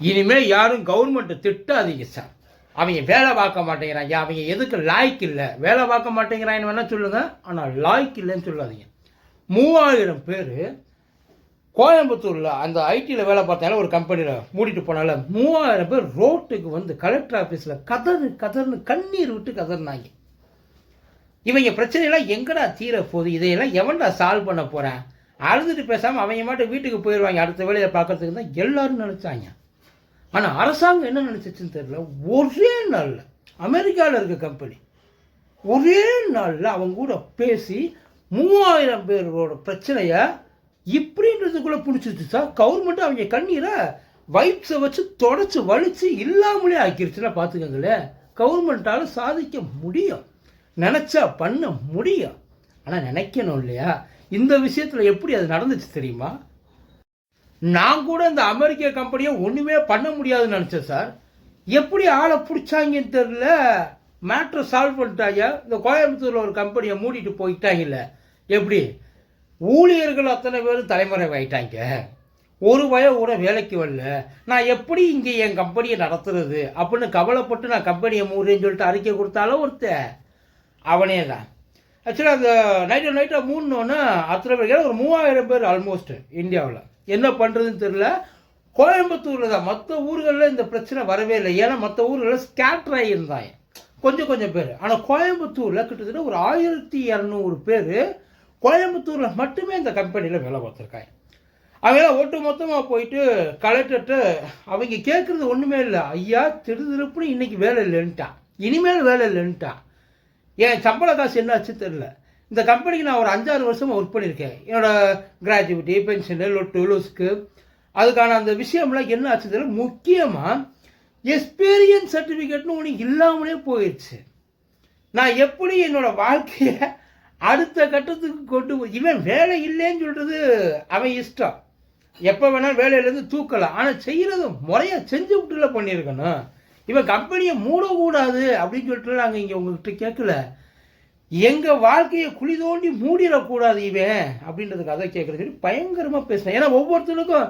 இனிமேல் யாரும் கவர்மெண்ட்டை திட்டாதீங்க சார் அவங்க வேலை பார்க்க மாட்டேங்கிறாங்க. அவங்க எதுக்கு லாய்க்கு இல்லை? வேலை பார்க்க மாட்டேங்கிறான்னு வேணால் சொல்லுங்கள் ஆனால் லாய்க்கு இல்லைன்னு சொல்லாதீங்க. மூவாயிரம் பேர் கோயம்புத்தூரில் அந்த ஐடியில் வேலை பார்த்தாலும் ஒரு கம்பெனியில் மூடிட்டு போனால மூவாயிரம் பேர் ரோட்டுக்கு வந்து கலெக்டர் ஆஃபீஸில் கதறு கதர்னு கண்ணீர் விட்டு கதறினாங்க. இவங்க பிரச்சனையெல்லாம் எங்கடா தீர போகுது? இதையெல்லாம் எவன்டா சால்வ் பண்ண போகிறேன் அழுதுட்டு பேசாமல் அவங்க மட்டும் வீட்டுக்கு போயிடுவாங்க அடுத்த வேலையை பார்க்கறதுக்கு தான் எல்லாரும் நினச்சாங்க. ஆனால் அரசாங்கம் என்ன நினச்சிச்சுன்னு தெரியல. ஒரே நாளில் அமெரிக்காவில் இருக்க கம்பெனி ஒரே நாளில் அவங்க கூட பேசி மூவாயிரம் பேரோட பிரச்சனையை இப்படின்றதுக்குள்ளே பிடிச்சிச்சு சார் கவர்மெண்ட் அவங்க கண்ணீரை வைப்ஸை வச்சு தொடச்சி வலித்து இல்லாமலே ஆக்கிருச்சுன்னா பார்த்துக்கங்களேன். கவர்மெண்ட்டால் சாதிக்க முடியும். நினச்சா பண்ண முடியும். ஆனால் நினைக்கணும் இல்லையா? இந்த விஷயத்தில் எப்படி அது நடந்துச்சு தெரியுமா? நான் கூட இந்த அமெரிக்க கம்பெனியை ஒன்றுமே பண்ண முடியாதுன்னு நினச்சேன் சார் எப்படி ஆளை பிடிச்சாங்கன்னு தெரில மேட்ரை சால்வ் பண்ணிட்டாங்க. இந்த கோயம்புத்தூரில் ஒரு கம்பெனியை மூடிட்டு போயிட்டாங்கல்ல. எப்படி? ஊழியர்கள் அத்தனை பேரும் தலைமுறை ஆகிட்டாங்க ஒரு வய கூட வேலைக்கு வரல. நான் எப்படி இங்கே என் கம்பெனியை நடத்துறது? அப்படின்னு கவலைப்பட்டு நான் கம்பெனியை மூடுறேன்னு சொல்லிட்டு அறிக்கை கொடுத்தாலும் ஒருத்தன். அவனே தான் ஆக்சுவலாக அந்த நைட்டு நைட்டாக மூணுனோன்னா அத்தனை பேர் ஒரு மூவாயிரம் பேர் ஆல்மோஸ்ட் இந்தியாவில். என்ன பண்ணுறதுன்னு தெரில கோயம்புத்தூரில் தான் மற்ற ஊர்களில் இந்த பிரச்சனை வரவே இல்லை. ஏன்னா மற்ற ஊர்களில் ஸ்கேட்டர் ஆகியிருந்தாங்க. கொஞ்சம் கொஞ்சம் பேர். ஆனால் கோயம்புத்தூரில் கிட்டத்தட்ட ஒரு ஆயிரத்தி இரநூறு பேர் கோயம்புத்தூரில் மட்டுமே இந்த கம்பெனியில் வேலை பார்த்துருக்காங்க. அவங்களாம் ஒட்டு மொத்தமாக போயிட்டு கலெக்டர்கிட்ட அவங்க கேட்குறது ஒன்றுமே இல்லை. ஐயா திருதிருப்புன்னு இன்றைக்கி வேலை இல்லைன்ட்டான். இனிமேல் வேலை இல்லைன்ட்டான். என் சம்பள காசு என்னாச்சு தெரில இந்த கம்பெனிக்கு நான் ஒரு அஞ்சாறு வருஷமாக ஒர்க் பண்ணியிருக்கேன். என்னோட கிராஜுவிட்டி பென்ஷனு லொட்டு லூஸ்க்கு அதுக்கான அந்த விஷயம்லாம் என்ன ஆச்சு தெரியல. முக்கியமாக எக்ஸ்பீரியன்ஸ் சர்டிஃபிகேட்னு ஒன்று இல்லாமலே போயிடுச்சு நான் எப்படி என்னோடய வாழ்க்கையை அடுத்த கட்டத்துக்கு கொண்டு இவன் வேலை இல்லைன்னு சொல்கிறது அவன் இஷ்டம். எப்போ வேணாலும் வேலையிலேருந்து தூக்கலாம். ஆனால் செய்கிறது முறையாக செஞ்சு விட்டுல பண்ணியிருக்கணும். இவன் கம்பெனியை மூடக்கூடாது அப்படின்னு சொல்லிட்டு நாங்கள் இங்கே உங்ககிட்ட கேட்கல. எங்கள் வாழ்க்கையை குழி தோண்டி மூடிடக்கூடாது இவன் அப்படின்றதுக்காக கேட்குறது சொல்லி பயங்கரமாக பேசுனேன் ஏன்னா ஒவ்வொருத்தருக்கும்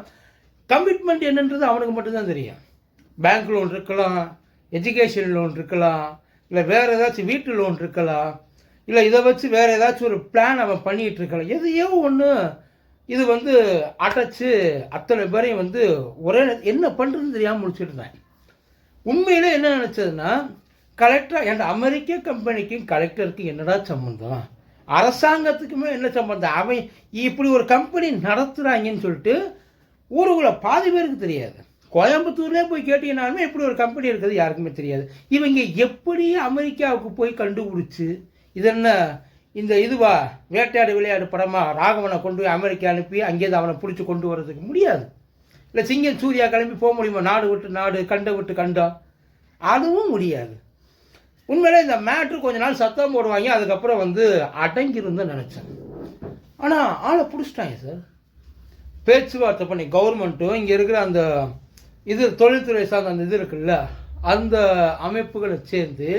கமிட்மெண்ட் என்னன்றது அவனுக்கு மட்டும்தான் தெரியும். பேங்க் லோன் இருக்கலாம் எஜுகேஷன் லோன் இருக்கலாம் இல்லை வேறு ஏதாச்சும் வீட்டு லோன் இருக்கலாம் இல்லை இதை வச்சு வேறு ஏதாச்சும் ஒரு பிளான் அவன் பண்ணிகிட்டு இருக்கலாம். எதையோ ஒன்று இது வந்து அடைச்சி அத்தனை பேரையும் வந்து ஒரே என்ன பண்ணுறதுன்னு தெரியாமல் முடிச்சுட்டு இருந்தேன். உண்மையில் என்ன நினச்சதுன்னா கலெக்டர் என் அமெரிக்க கம்பெனிக்கும் கலெக்டருக்கும் என்னடா சம்மந்தம் அரசாங்கத்துக்குமே என்ன சம்மந்தம் அவன் இப்படி ஒரு கம்பெனி நடத்துகிறாங்கன்னு சொல்லிட்டு ஊருக்குள்ள பாதி பேருக்கு தெரியாது. கோயம்புத்தூர்லேயே போய் கேட்டீங்கனாலுமே இப்படி ஒரு கம்பெனி இருக்கிறது யாருக்குமே தெரியாது. இவங்க எப்படி அமெரிக்காவுக்கு போய் கண்டுபிடிச்சி இது என்ன இந்த இதுவா வேட்டையாடு விளையாடு படமாக ராகவனை கொண்டு போய் அமெரிக்கா அனுப்பி அங்கேருந்து அவனை பிடிச்சி கொண்டு வர்றதுக்கு முடியாது. இல்லை சிங்கம் சூர்யா கிளம்பி போக முடியுமா? நாடு விட்டு நாடு கண்டை விட்டு கண்டம் அதுவும் முடியாது. உண்மையிலே இந்த மேட்ரு கொஞ்ச நாள் சத்தம் போடுவாங்க அதுக்கப்புறம் வந்து அடங்கிருந்தேன் நினச்சேன். ஆனால் ஆளை பிடிச்சிட்டாங்க சார் பேச்சுவார்த்தை பண்ணி கவர்மெண்ட்டும் இங்கே இருக்கிற அந்த இது தொழில்துறை சார்ந்த அந்த இது இருக்குல்ல அந்த அமைப்புகளை சேர்ந்து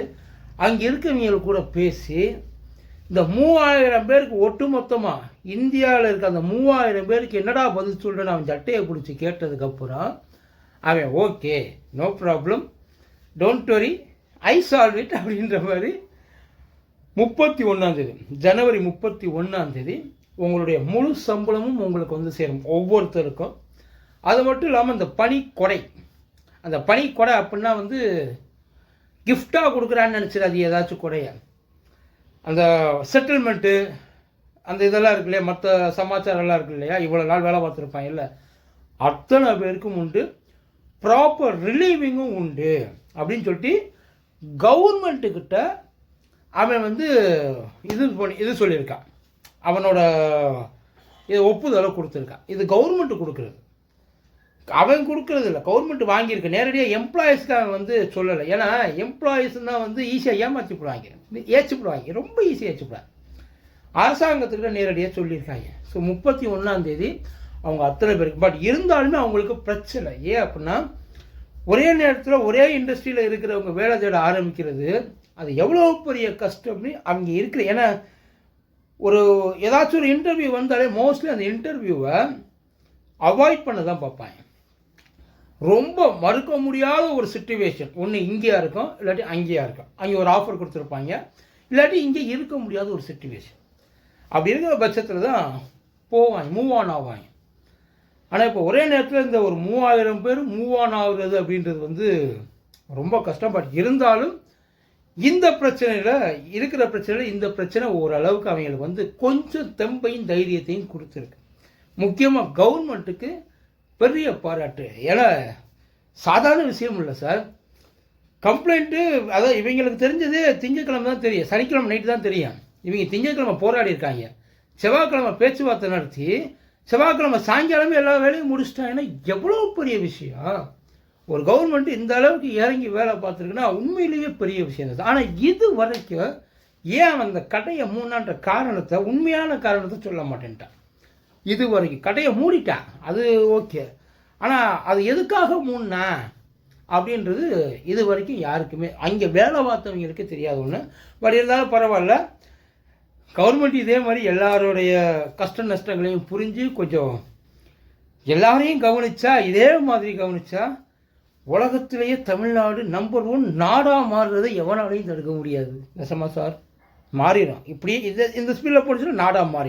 அங்கே இருக்கவங்க கூட பேசி இந்த மூவாயிரம் பேருக்கு ஒட்டுமொத்தமாக இந்தியாவில் இருக்க அந்த மூவாயிரம் பேருக்கு என்னடா பதில் சொல்கிறேன்னு அவன் சட்டையை பிடிச்சி கேட்டதுக்கப்புறம் அவன் okay no problem don't worry I solve it அப்படின்ற மாதிரி முப்பத்தி ஒன்றாந்தேதி ஜனவரி முப்பத்தி ஒன்றாந்தேதி உங்களுடைய முழு சம்பளமும் உங்களுக்கு வந்து சேரும் ஒவ்வொருத்தருக்கும். அது மட்டும் இல்லாமல் இந்த பனிக்கொடை அந்த பனிக்கொடை அப்படின்னா வந்து கிஃப்டாக கொடுக்குறான்னு நினச்சிடாது ஏதாச்சும் கொடைய. அந்த செட்டில்மெண்ட்டு அந்த இதெல்லாம் இருக்கு இல்லையா? மற்ற சமாச்சாரம்லாம் இருக்கு இல்லையா? இவ்வளோ நாள் வேலை பார்த்துருப்பாங்க இல்லை. அத்தனை பேருக்கும் உண்டு. ப்ராப்பர் ரிலீவிங்கும் உண்டு. அப்படின்னு சொல்லிட்டு கவர்மெண்ட்டுக்கிட்ட அவன் வந்து இது பண்ணி இது சொல்லியிருக்கான். அவனோட இது ஒப்புதலை கொடுத்துருக்கான். இது கவர்மெண்ட்டு கொடுக்குறது. அவன் கொடுக்கறது இல்லை கவர்மெண்ட் வாங்கியிருக்கு. நேரடியாக எம்ப்ளாயீஸ்க்கு அவன் வந்து சொல்லலை. ஏன்னா எம்ப்ளாயீஸ் தான் வந்து ஈஸியாக ஏமாற்றி போடுவாங்க ஏச்சு போடுவாங்க ரொம்ப ஈஸியாக ஏச்சு போடுவாங்க அரசாங்கத்துக்கிட்ட நேரடியாக சொல்லியிருக்காங்க. ஸோ முப்பத்தி ஒன்றாந்தேதி அவங்க அத்தனை பேருக்கு. பட் இருந்தாலுமே அவங்களுக்கு பிரச்சனை. ஏன் அப்படின்னா ஒரே நேரத்தில் ஒரே இண்டஸ்ட்ரியில் இருக்கிறவங்க வேலை தேட ஆரம்பிக்கிறது அது எவ்வளோ பெரிய கஷ்டம்னு அவங்க இருக்கிற ஏன்னா ஒரு ஏதாச்சும் ஒரு இன்டர்வியூ வந்தாலே மோஸ்ட்லி அந்த இன்டர்வியூவை அவாய்ட் பண்ண தான் பார்ப்பாங்க. ரொம்ப மறுக்க முடியாத ஒரு சுச்சுவேஷன் ஒன்று இங்கேயா இருக்கும் இல்லாட்டி அங்கேயா இருக்கும். அங்கே ஒரு ஆஃபர் கொடுத்துருப்பாங்க. இல்லாட்டி இங்கே இருக்க முடியாத ஒரு சுச்சுவேஷன் அப்படி இருக்கிற பட்சத்தில் தான் போவாங்க மூவ் ஆன் ஆவாங்க. ஆனால் இப்போ ஒரே நேரத்தில் இந்த ஒரு மூவாயிரம் பேர் மூவ் ஆன் ஆகுறது அப்படின்றது வந்து ரொம்ப கஷ்டம் பட் இருந்தாலும் இந்த பிரச்சனையில் இருக்கிற பிரச்சனையில் இந்த பிரச்சனை ஓரளவுக்கு அவங்களுக்கு வந்து கொஞ்சம் தெம்பையும் தைரியத்தையும் கொடுத்துருக்கு. முக்கியமாக கவர்மெண்ட்டுக்கு பெரிய பாராட்டு. ஏன்னா சாதாரண விஷயம் இல்லை சார் கம்ப்ளைண்ட்டு அதான் இவங்களுக்கு தெரிஞ்சது திங்கக்கிழமை தான் தெரியும். சனிக்கிழமை நைட்டு தான் தெரியும். இவங்க திங்கக்கிழமை போராடி இருக்காங்க. செவ்வாய்க்கிழமை பேச்சுவார்த்தை நடத்தி செவ்வாய்க்கிழமை சாயங்காலமே எல்லா வேலையும் முடிச்சிட்டாங்கன்னா எவ்வளோ பெரிய விஷயம். ஒரு கவர்மெண்ட் இந்த அளவுக்கு இறங்கி வேலை பார்த்துருக்குன்னா உண்மையிலேயே பெரிய விஷயம் தான். ஆனால் இது வரைக்கும் ஏன் அந்த கடையை மூணான்ற காரணத்தை உண்மையான காரணத்தை சொல்ல மாட்டேன்ட்டான். இது வரைக்கும் கடையை மூடிட்டான் அது ஓகே. ஆனால் அது எதுக்காக மூடினா? அப்படின்றது இது வரைக்கும் யாருக்குமே அங்கே வேலை பார்த்தவங்களுக்கு தெரியாத ஒன்று பட் இருந்தாலும் பரவாயில்ல. கவர்மெண்ட் இதே மாதிரி எல்லாருடைய கஷ்ட நஷ்டங்களையும் புரிஞ்சு கொஞ்சம் எல்லாரையும் கவனிச்சா இதே மாதிரி கவனிச்சா உலகத்திலேயே தமிழ்நாடு நம்பர் ஒன் நாடாக மாறுறதை எவனாலையும் தடுக்க முடியாது. நெசமா சார்? மாறிடும். இப்படி இந்த இந்த ஸ்பீடில் போனிச்சுன்னா நாடாக மாறிடும்.